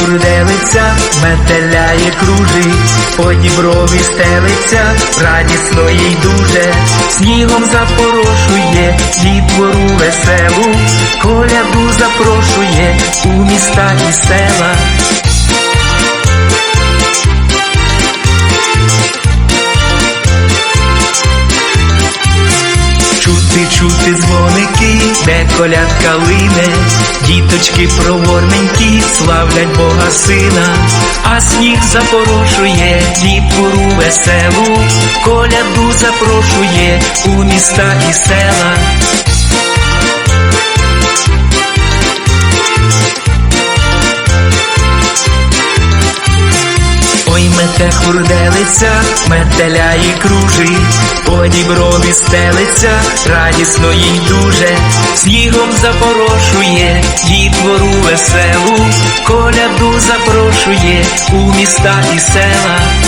хурделиця, метеляє кружить, по діброві стелиться, радісно їй дуже, снігом запорошує, дітвору веселу, коляду запрошує у міста і села. Чути, дзвоники, де колядка лине, діточки проворненькі, славлять Бога сина, а сніг запорошує дітвору веселу, коляду запрошує у міста і села. Ой, мете хурделиця, метеляє кружить, по брові стелиться, радісно їй дуже, снігом запорошує, дітвору веселу, коляду запрошує у міста і села.